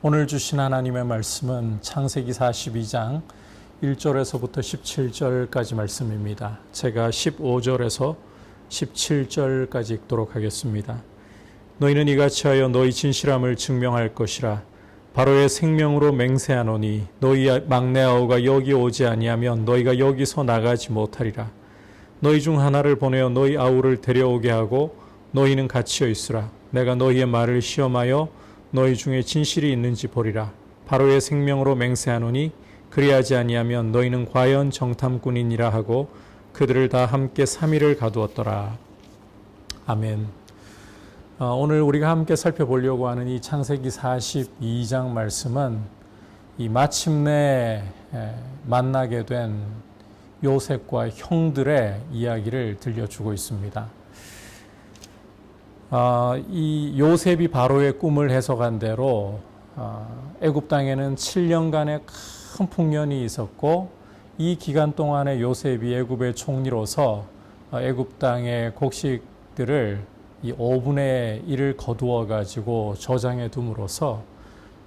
오늘 주신 하나님의 말씀은 창세기 42장 1절에서부터 17절까지 말씀입니다. 제가 15절에서 17절까지 읽도록 하겠습니다. 너희는 이같이 하여 너희 진실함을 증명할 것이라 바로의 생명으로 맹세하노니 너희 막내 아우가 여기 오지 아니하면 너희가 여기서 나가지 못하리라 너희 중 하나를 보내어 너희 아우를 데려오게 하고 너희는 갇혀 있으라 내가 너희의 말을 시험하여 너희 중에 진실이 있는지 보리라. 바로의 생명으로 맹세하노니 그리하지 아니하면 너희는 과연 정탐꾼이니라 하고 그들을 다 함께 3일을 가두었더라. 아멘. 어, 오늘 우리가 함께 살펴보려고 하는 이 창세기 42장 말씀은 이 마침내 에, 만나게 된 요셉과 형들의 이야기를 들려주고 있습니다. 어, 이 요셉이 바로의 꿈을 해석한 대로 어, 애굽 땅에는 7년간의 큰 풍년이 있었고 이 기간 동안에 요셉이 애굽의 총리로서 어, 애굽 땅의 곡식들을 이 5분의 1을 거두어 가지고 저장해 둠으로써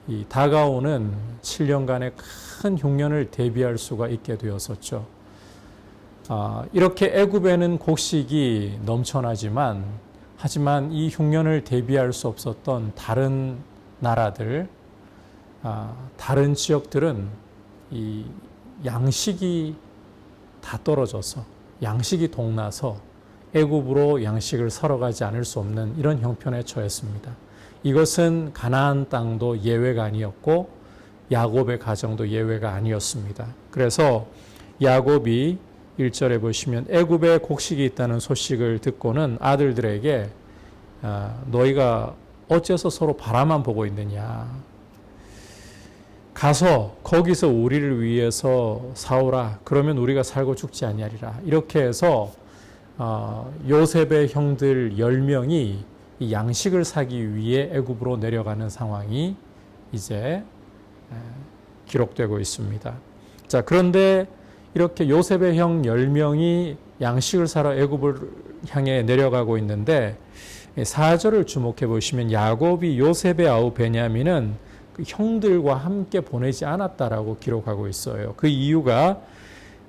이 다가오는 7년간의 큰 흉년을 대비할 수가 있게 되었었죠. 아, 이렇게 애굽에는 곡식이 넘쳐나지만 하지만 이 흉년을 대비할 수 없었던 다른 나라들, 아, 다른 지역들은 이 양식이 다 떨어져서 양식이 동나서 애굽으로 양식을 사러 가지 않을 수 없는 이런 형편에 처했습니다. 이것은 가나안 땅도 예외가 아니었고 야곱의 가정도 예외가 아니었습니다. 그래서 야곱이 1절에 보시면 애굽에 곡식이 있다는 소식을 듣고는 아들들에게 아, 너희가 어째서 서로 바라만 보고 있느냐? 가서 거기서 우리를 위해서 사오라. 그러면 우리가 살고 죽지 아니하리라. 이렇게 해서 어, 요셉의 형들 10명이 이 양식을 사기 위해 애굽으로 내려가는 상황이 이제 에, 기록되고 있습니다. 자, 그런데 이렇게 요셉의 형 10명이 양식을 사러 애굽을 향해 내려가고 있는데 4절을 주목해 보시면 야곱이 요셉의 아우 베냐민은 그 형들과 함께 보내지 않았다라고 기록하고 있어요. 그 이유가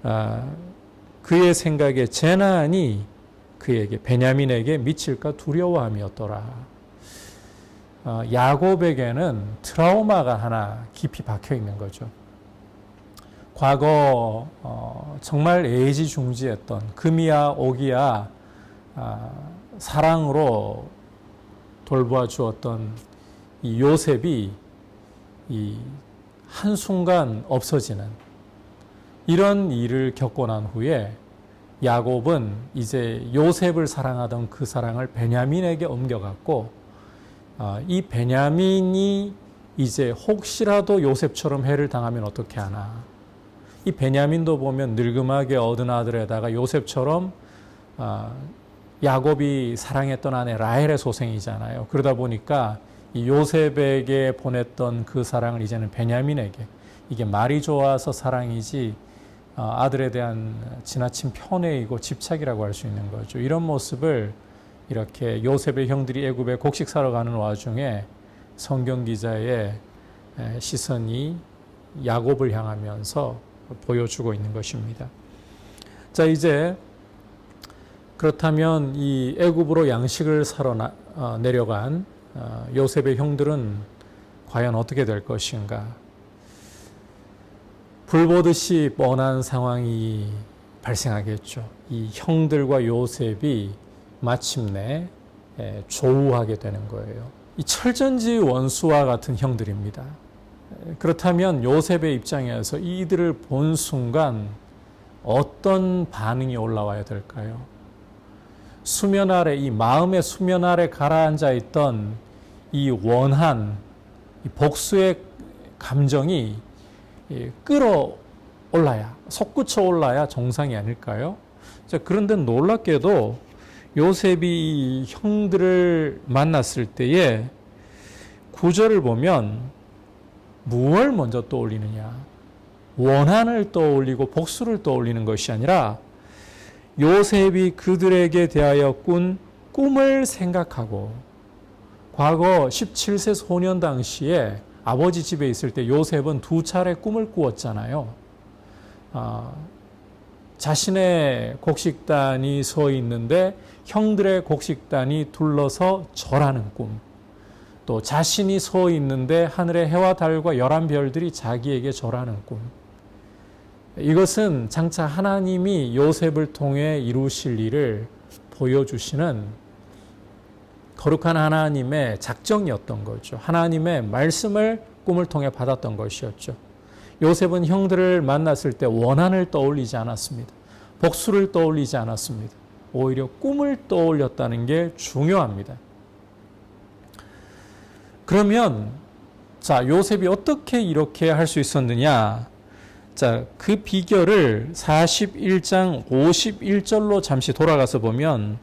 아, 그의 생각에 재난이 그에게 베냐민에게 미칠까 두려워함이었더라. 어, 야곱에게는 트라우마가 하나 깊이 박혀 있는 거죠. 과거 어, 정말 애지중지했던 금이야 오기야 아, 사랑으로 돌보아 주었던 이 요셉이 이 한순간 없어지는 이런 일을 겪고 난 후에 야곱은 이제 요셉을 사랑하던 그 사랑을 베냐민에게 옮겨갔고 어, 이 베냐민이 이제 혹시라도 요셉처럼 해를 당하면 어떻게 하나 이 베냐민도 보면 늙음하게 얻은 아들에다가 요셉처럼 어, 야곱이 사랑했던 아내 라헬의 소생이잖아요. 그러다 보니까 이 요셉에게 보냈던 그 사랑을 이제는 베냐민에게 이게 말이 좋아서 사랑이지 어, 아들에 대한 지나친 편애이고 집착이라고 할 수 있는 거죠. 이런 모습을 이렇게 요셉의 형들이 애굽에 곡식 사러 가는 와중에 성경 기자의 시선이 야곱을 향하면서 보여주고 있는 것입니다. 자, 이제 그렇다면 이 애굽으로 양식을 사러 나, 어, 내려간 어, 요셉의 형들은 과연 어떻게 될 것인가? 불보듯이 뻔한 상황이 발생하겠죠. 이 형들과 요셉이 마침내 조우하게 되는 거예요. 이 철전지 원수와 같은 형들입니다. 그렇다면 요셉의 입장에서 이들을 본 순간 어떤 반응이 올라와야 될까요? 수면 아래, 이 마음의 수면 아래 가라앉아 있던 이 원한, 이 복수의 감정이 끌어올라야, 솟구쳐 올라야 정상이 아닐까요? 자, 그런데 놀랍게도 요셉이 형들을 만났을 때에 구절을 보면 무엇을 먼저 떠올리느냐? 원한을 떠올리고 복수를 떠올리는 것이 아니라 요셉이 그들에게 대하여 꾼 꿈을 생각하고 과거 17세 소년 당시에 아버지 집에 있을 때 요셉은 두 차례 꿈을 꾸었잖아요. 아, 자신의 곡식단이 서 있는데 형들의 곡식단이 둘러서 절하는 꿈. 또 자신이 서 있는데 하늘의 해와 달과 열한 별들이 자기에게 절하는 꿈. 이것은 장차 하나님이 요셉을 통해 이루실 일을 보여주시는 거룩한 하나님의 작정이었던 거죠. 하나님의 말씀을 꿈을 통해 받았던 것이었죠. 요셉은 형들을 만났을 때 원한을 떠올리지 않았습니다. 복수를 떠올리지 않았습니다. 오히려 꿈을 떠올렸다는 게 중요합니다. 그러면 자, 요셉이 어떻게 이렇게 할 수 있었느냐? 자, 그 비결을 41장 51절로 잠시 돌아가서 보면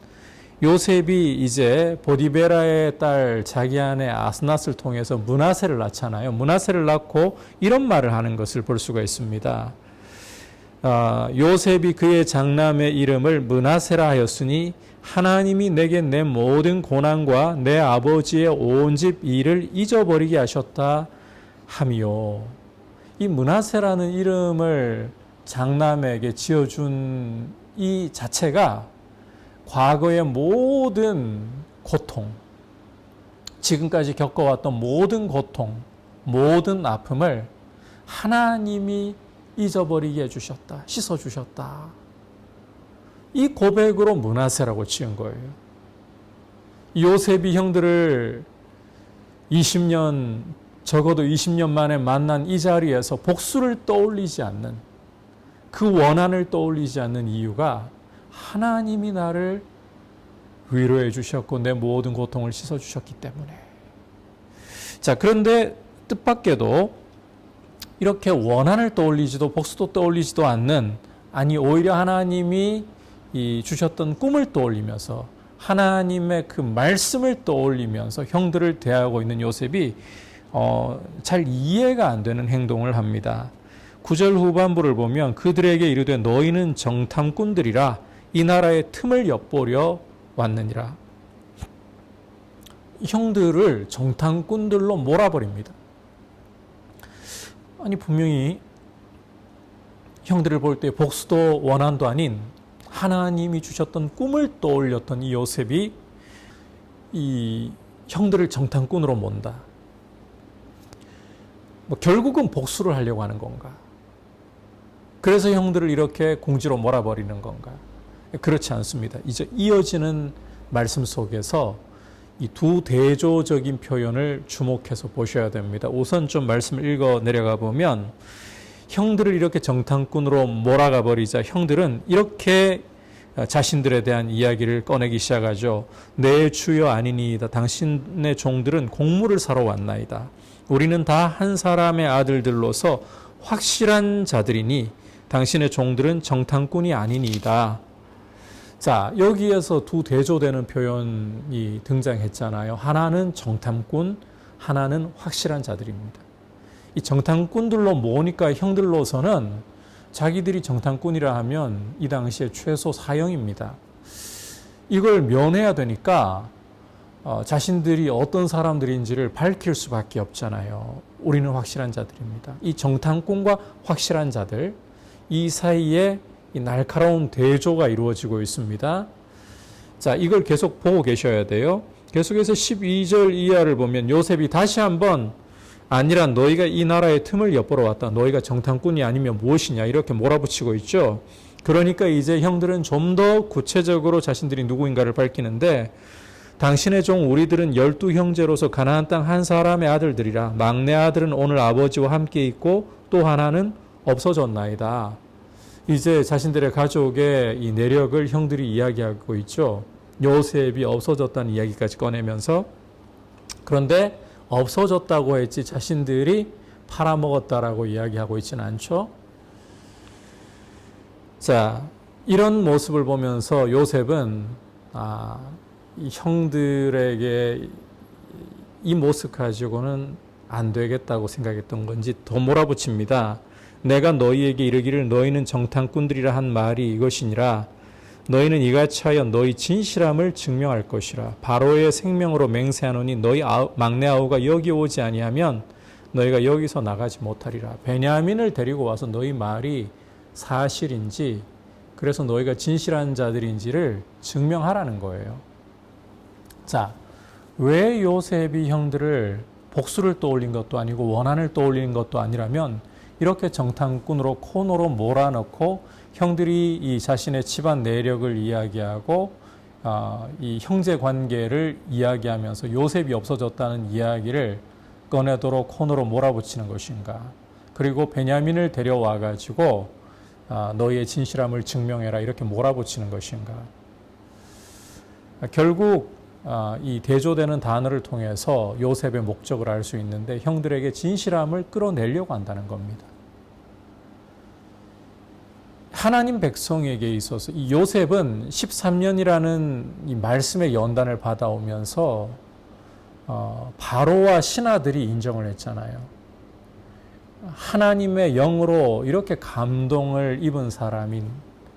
요셉이 이제 보디베라의 딸 자기 아내 아스낫을 통해서 문하세를 낳잖아요. 문하세를 낳고 이런 말을 하는 것을 볼 수가 있습니다. 아, 요셉이 그의 장남의 이름을 문하세라 하였으니 하나님이 내게 내 모든 고난과 내 아버지의 온 집 일을 잊어버리게 하셨다 함이요. 이 문하세라는 이름을 장남에게 지어준 이 자체가 과거의 모든 고통, 지금까지 겪어왔던 모든 고통, 모든 아픔을 하나님이 잊어버리게 해주셨다. 씻어주셨다. 이 고백으로 문하세라고 지은 거예요. 요셉이 형들을 20년, 적어도 20년 만에 만난 이 자리에서 복수를 떠올리지 않는 그 원한을 떠올리지 않는 이유가 하나님이 나를 위로해 주셨고 내 모든 고통을 씻어 주셨기 때문에. 자, 그런데 뜻밖에도 이렇게 원한을 떠올리지도 복수도 떠올리지도 않는 아니 오히려 하나님이 이 주셨던 꿈을 떠올리면서 하나님의 그 말씀을 떠올리면서 형들을 대하고 있는 요셉이 어, 잘 이해가 안 되는 행동을 합니다. 구절 후반부를 보면 그들에게 이르되 너희는 정탐꾼들이라 이 나라의 틈을 엿보려 왔느니라. 형들을 정탐꾼들로 몰아버립니다. 아니 분명히 형들을 볼 때 복수도 원한도 아닌 하나님이 주셨던 꿈을 떠올렸던 이 요셉이 이 형들을 정탐꾼으로 몬다. 뭐 결국은 복수를 하려고 하는 건가? 그래서 형들을 이렇게 공지로 몰아버리는 건가? 그렇지 않습니다. 이제 이어지는 말씀 속에서 이 두 대조적인 표현을 주목해서 보셔야 됩니다. 우선 좀 말씀을 읽어 내려가 보면 형들을 이렇게 정탐꾼으로 몰아가 버리자 형들은 이렇게 자신들에 대한 이야기를 꺼내기 시작하죠. 내 주여 아니니이다. 당신의 종들은 곡물을 사러 왔나이다. 우리는 다 한 사람의 아들들로서 확실한 자들이니 당신의 종들은 정탐꾼이 아니니이다. 자, 여기에서 두 대조되는 표현이 등장했잖아요. 하나는 정탐꾼, 하나는 확실한 자들입니다. 이 정탐꾼들로 모으니까 형들로서는 자기들이 정탐꾼이라 하면 이 당시에 최소 사형입니다. 이걸 면해야 되니까 어, 자신들이 어떤 사람들인지를 밝힐 수밖에 없잖아요. 우리는 확실한 자들입니다. 이 정탐꾼과 확실한 자들, 이 사이에 이 날카로운 대조가 이루어지고 있습니다. 자, 이걸 계속 보고 계셔야 돼요. 계속해서 12절 이하를 보면 요셉이 다시 한번 아니라 너희가 이 나라의 틈을 엿보러 왔다. 너희가 정탐꾼이 아니면 무엇이냐 이렇게 몰아붙이고 있죠. 그러니까 이제 형들은 좀 더 구체적으로 자신들이 누구인가를 밝히는데 당신의 종 우리들은 열두 형제로서 가나안 땅 한 사람의 아들들이라 막내 아들은 오늘 아버지와 함께 있고 또 하나는 없어졌나이다. 이제 자신들의 가족의 이 내력을 형들이 이야기하고 있죠. 요셉이 없어졌다는 이야기까지 꺼내면서 그런데 없어졌다고 했지 자신들이 팔아먹었다라고 이야기하고 있지는 않죠. 자, 이런 모습을 보면서 요셉은 아, 이 형들에게 이 모습 가지고는 안 되겠다고 생각했던 건지 더 몰아붙입니다. 내가 너희에게 이르기를 너희는 정탐꾼들이라 한 말이 이것이니라 너희는 이같이 하여 너희 진실함을 증명할 것이라 바로의 생명으로 맹세하노니 너희 아우, 막내 아우가 여기 오지 아니하면 너희가 여기서 나가지 못하리라. 베냐민을 데리고 와서 너희 말이 사실인지 그래서 너희가 진실한 자들인지를 증명하라는 거예요. 자, 왜 요셉이 형들을 복수를 떠올린 것도 아니고 원한을 떠올린 것도 아니라면 이렇게 정탐꾼으로 코너로 몰아넣고 형들이 이 자신의 집안 내력을 이야기하고 아, 이 형제 관계를 이야기하면서 요셉이 없어졌다는 이야기를 꺼내도록 코너로 몰아붙이는 것인가? 그리고 베냐민을 데려와 가지고 아, 너희의 진실함을 증명해라 이렇게 몰아붙이는 것인가? 아, 결국 아, 이 대조되는 단어를 통해서 요셉의 목적을 알 수 있는데 형들에게 진실함을 끌어내려고 한다는 겁니다. 하나님 백성에게 있어서 이 요셉은 13년이라는 이 말씀의 연단을 받아오면서 어, 바로와 신하들이 인정을 했잖아요. 하나님의 영으로 이렇게 감동을 입은 사람이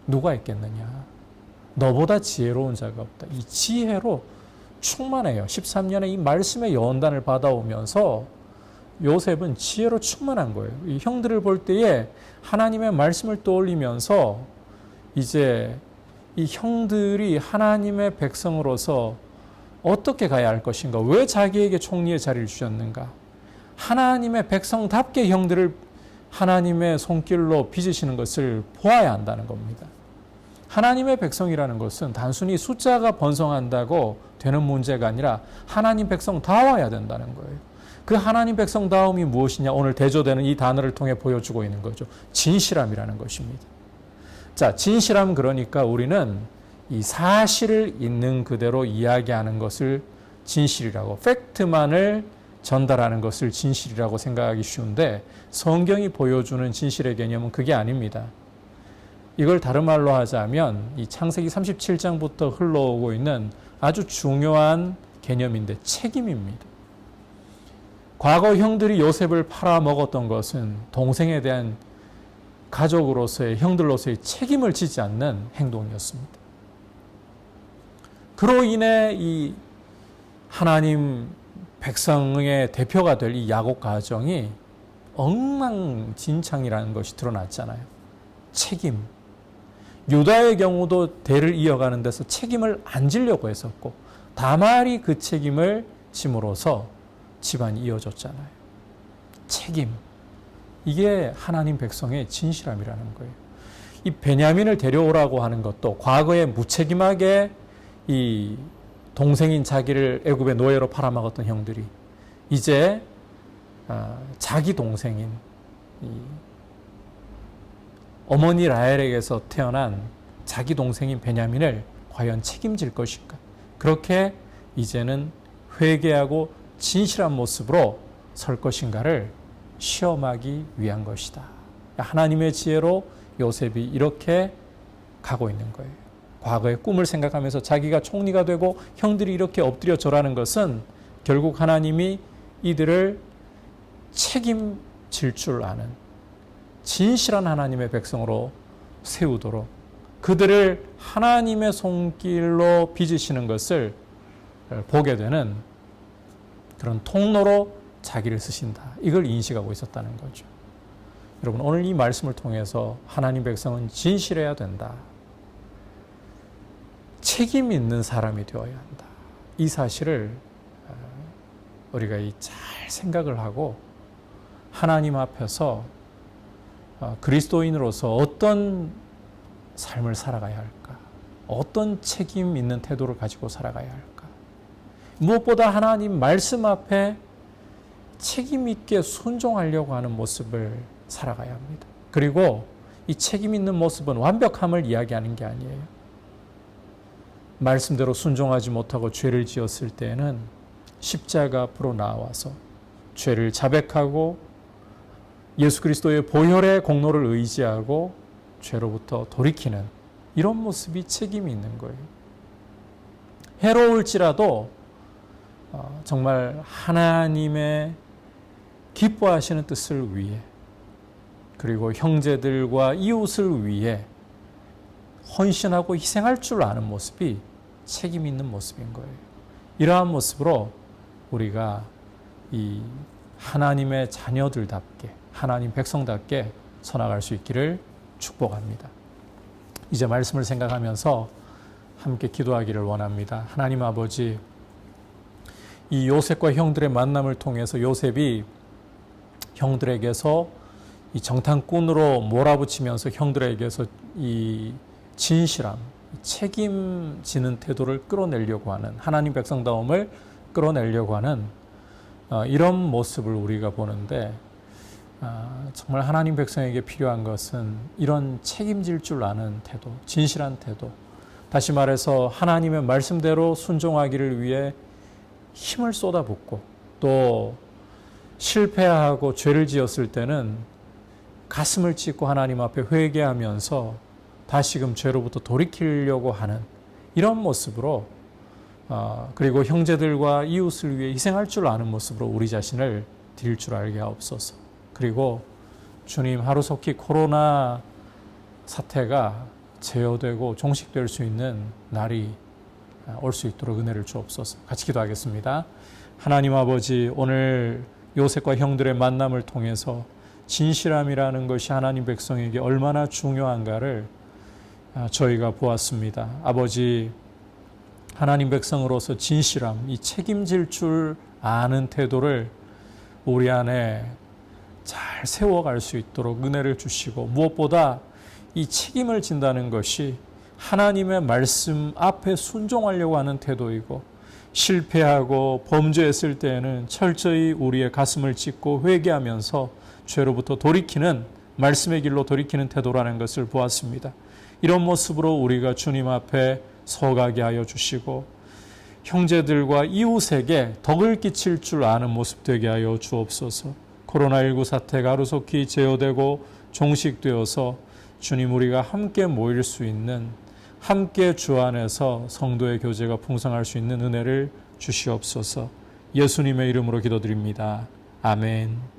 누가 있겠느냐? 너보다 지혜로운 자가 없다. 이 지혜로 충만해요. 13년의 이 말씀의 연단을 받아오면서 요셉은 지혜로 충만한 거예요. 이 형들을 볼 때에 하나님의 말씀을 떠올리면서 이제 이 형들이 하나님의 백성으로서 어떻게 가야 할 것인가? 왜 자기에게 총리의 자리를 주셨는가? 하나님의 백성답게 형들을 하나님의 손길로 빚으시는 것을 보아야 한다는 겁니다. 하나님의 백성이라는 것은 단순히 숫자가 번성한다고 되는 문제가 아니라 하나님 백성 다 와야 된다는 거예요. 그 하나님 백성다움이 무엇이냐? 오늘 대조되는 이 단어를 통해 보여주고 있는 거죠. 진실함이라는 것입니다. 자, 진실함 그러니까 우리는 이 사실을 있는 그대로 이야기하는 것을 진실이라고, 팩트만을 전달하는 것을 진실이라고 생각하기 쉬운데 성경이 보여주는 진실의 개념은 그게 아닙니다. 이걸 다른 말로 하자면 이 창세기 37장부터 흘러오고 있는 아주 중요한 개념인데 책임입니다. 과거 형들이 요셉을 팔아먹었던 것은 동생에 대한 가족으로서의 형들로서의 책임을 지지 않는 행동이었습니다. 그로 인해 이 하나님 백성의 대표가 될 이 야곱 가정이 엉망진창이라는 것이 드러났잖아요. 책임. 유다의 경우도 대를 이어가는 데서 책임을 안 지려고 했었고 다말이 그 책임을 짐으로써 집안이 이어졌잖아요. 책임. 이게 하나님 백성의 진실함이라는 거예요. 이 베냐민을 데려오라고 하는 것도 과거에 무책임하게 이 동생인 자기를 애굽의 노예로 팔아먹었던 형들이 이제 아, 자기 동생인 어머니 라헬에게서 태어난 자기 동생인 베냐민을 과연 책임질 것인가? 그렇게 이제는 회개하고 진실한 모습으로 설 것인가를 시험하기 위한 것이다. 하나님의 지혜로 요셉이 이렇게 가고 있는 거예요. 과거의 꿈을 생각하면서 자기가 총리가 되고 형들이 이렇게 엎드려 절하는 것은 결국 하나님이 이들을 책임질 줄 아는 진실한 하나님의 백성으로 세우도록 그들을 하나님의 손길로 빚으시는 것을 보게 되는 그런 통로로 자기를 쓰신다. 이걸 인식하고 있었다는 거죠. 여러분, 오늘 이 말씀을 통해서 하나님 백성은 진실해야 된다. 책임 있는 사람이 되어야 한다. 이 사실을 어, 우리가 잘 생각을 하고 하나님 앞에서 어, 그리스도인으로서 어떤 삶을 살아가야 할까? 어떤 책임 있는 태도를 가지고 살아가야 할까? 무엇보다 하나님 말씀 앞에 책임 있게 순종하려고 하는 모습을 살아가야 합니다. 그리고 이 책임 있는 모습은 완벽함을 이야기하는 게 아니에요. 말씀대로 순종하지 못하고 죄를 지었을 때에는 십자가 앞으로 나와서 죄를 자백하고 예수 그리스도의 보혈의 공로를 의지하고 죄로부터 돌이키는 이런 모습이 책임이 있는 거예요. 해로울지라도 어, 정말 하나님의 기뻐하시는 뜻을 위해 그리고 형제들과 이웃을 위해 헌신하고 희생할 줄 아는 모습이 책임 있는 모습인 거예요. 이러한 모습으로 우리가 이 하나님의 자녀들답게 하나님 백성답게 서나갈 수 있기를 축복합니다. 이제 말씀을 생각하면서 함께 기도하기를 원합니다. 하나님 아버지 이 요셉과 형들의 만남을 통해서 요셉이 형들에게서 이 정탐꾼으로 몰아붙이면서 형들에게서 이 진실함, 책임지는 태도를 끌어내려고 하는 하나님 백성다움을 끌어내려고 하는 어, 이런 모습을 우리가 보는데 아, 정말 하나님 백성에게 필요한 것은 이런 책임질 줄 아는 태도, 진실한 태도. 다시 말해서 하나님의 말씀대로 순종하기를 위해 힘을 쏟아붓고 또 실패하고 죄를 지었을 때는 가슴을 찢고 하나님 앞에 회개하면서 다시금 죄로부터 돌이키려고 하는 이런 모습으로 어, 그리고 형제들과 이웃을 위해 희생할 줄 아는 모습으로 우리 자신을 드릴 줄 알게 하옵소서. 그리고 주님 하루속히 코로나 사태가 제어되고 종식될 수 있는 날이 올 수 있도록 은혜를 주옵소서. 같이 기도하겠습니다. 하나님 아버지 오늘 요셉과 형들의 만남을 통해서 진실함이라는 것이 하나님 백성에게 얼마나 중요한가를 저희가 보았습니다. 아버지 하나님 백성으로서 진실함, 이 책임질 줄 아는 태도를 우리 안에 잘 세워갈 수 있도록 은혜를 주시고 무엇보다 이 책임을 진다는 것이 하나님의 말씀 앞에 순종하려고 하는 태도이고 실패하고 범죄했을 때에는 철저히 우리의 가슴을 찢고 회개하면서 죄로부터 돌이키는 말씀의 길로 돌이키는 태도라는 것을 보았습니다. 이런 모습으로 우리가 주님 앞에 서가게 하여 주시고 형제들과 이웃에게 덕을 끼칠 줄 아는 모습 되게 하여 주옵소서. 코로나19 사태가 하루속히 제어되고 종식되어서 주님 우리가 함께 모일 수 있는 함께 주 안에서 성도의 교제가 풍성할 수 있는 은혜를 주시옵소서. 예수님의 이름으로 기도드립니다. 아멘.